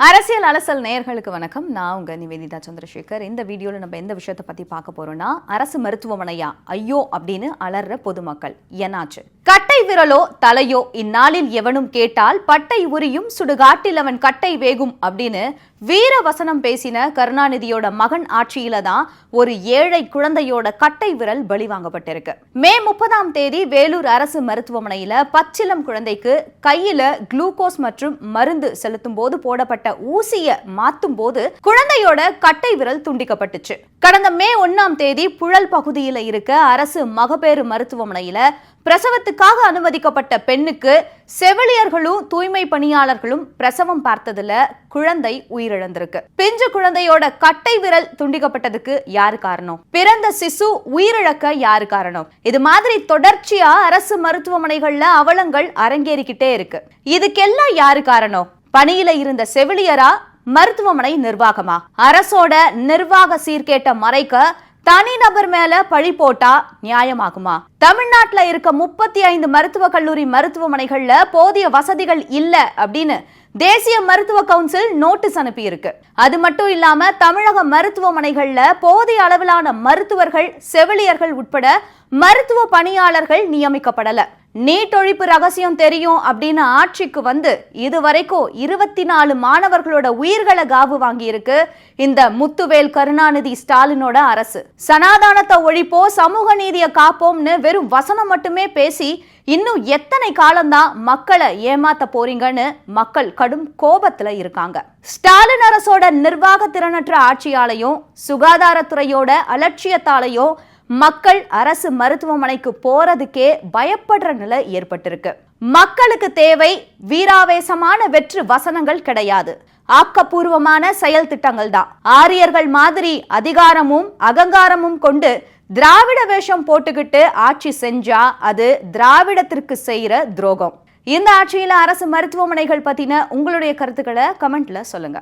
அரசியல் அலசல் நேயர்களுக்கு வணக்கம். நான் உங்க நிவேதிதா சந்திரசேகர். இந்த வீடியோவில் நம்ம எந்த விஷயத்தை பத்தி பார்க்க போறோம்னா அரசு மருத்துவமனையா ஐயோ அப்படின்னு அலற பொதுமக்கள். என்னாச்சு? கட்டை விரலோ தலையோ இந்நாளில் எவனும் கேட்டால் பட்டை உரியும் சுடுகாட்டில் அவன் கட்டை வேகும் அப்படின்னு வீர வசனம் பேசின கருணாநிதியோட மகன் ஆட்சியில தான் ஒரு ஏழை குழந்தையோட கட்டை விரல் பலி வாங்கப்பட்டிருக்கு மே முப்பதாம் தேதி வேலூர் அரசு மருத்துவமனையில பச்சிலம் குழந்தைக்கு கையில குளுக்கோஸ் மற்றும் மருந்து செலுத்தும் போது போடப்பட்ட ஊசிய மாத்தும் போது குழந்தையோட கட்டை விரல் துண்டிக்கப்பட்டுச்சு. கடந்த மே ஒன்னாம் தேதி புழல் பகுதியில இருக்க அரசு மகப்பேறு மருத்துவமனையில பிரசவத்துக்காக அனுமதிக்கப்பட்ட பெண்ணுக்கு செவிலியர்களும் தூய்மை பணியாளர்களும் பிரசவம் பார்த்ததுல குழந்தை உயிரிழந்திருக்கு. பிஞ்சு குழந்தையோட கட்டை விரல் துண்டிக்கப்பட்டதுக்கு யாரு காரணம்? பிறந்த சிசு உயிரிழக்க யாரு காரணம்? இது மாதிரி தொடர்ச்சியா அரசு மருத்துவமனைகள்ல அவலங்கள் அரங்கேறிக்கிட்டே இருக்கு. இதுக்கெல்லாம் யாரு காரணம்? பணியில இருந்த செவிலியரா மருத்துவமனை நிர்வாகமா? அரசோட நிர்வாக சீர்கேட்ட மறைக்க தனிநபர் மேல பழி போட்டா நியாயமாகுமா? தமிழ்நாட்டுல இருக்க முப்பத்தி ஐந்து மருத்துவக் கல்லூரி மருத்துவமனைகள்ல போதிய வசதிகள் இல்ல அப்படின்னு தேசிய மருத்துவ கவுன்சில் நோட்டீஸ் அனுப்பி இருக்கு அது மட்டும் இல்லாம தமிழக மருத்துவமனைகள்ல போதிய அளவிலான மருத்துவர்கள் செவிலியர்கள் உட்பட மருத்துவ பணியாளர்கள் நியமிக்கப்படல. நீட் ஒழிப்பு ரகசியம் தெரியும் அப்படின்னு ஆட்சிக்கு வந்து இதுவரைக்கும் இருபத்தி நாலு மாணவர்களோட உயிர்களை காவு வாங்கியிருக்கு இந்த முத்துவேல் கருணாநிதி ஸ்டாலினோட அரசு. சனாதானத்தை ஒழிப்போ சமூக நீதியை காப்போம்னு வெறும் வசனம் மட்டுமே பேசி இன்னும் எத்தனை காலம்தான் மக்களை ஏமாத்த போறீங்கன்னு மக்கள் கடும் கோபத்துல இருக்காங்க. ஸ்டாலின் அரசோட நிர்வாக திறனற்ற ஆட்சியாலையும் சுகாதாரத்துறையோட அலட்சியத்தாலையும் மக்கள் அரசு மருத்துவமனைக்கு போறதுக்கே பயப்படுற நிலை ஏற்பட்டிருக்கு. மக்களுக்கு தேவை வீராவேசமான வெற்று வசனங்கள் கிடையாது. ஆக்கப்பூர்வமான செயல் திட்டங்கள் தான். ஆரியர்கள் மாதிரி அதிகாரமும் அகங்காரமும் கொண்டு திராவிட வேஷம் போட்டுக்கிட்டு ஆட்சி செஞ்சா அது திராவிடத்திற்கு செய்யற துரோகம். இந்த ஆட்சியில அரசு மருத்துவமனைகள் பத்தின உங்களுடைய கருத்துக்களை கமெண்ட்ல சொல்லுங்க.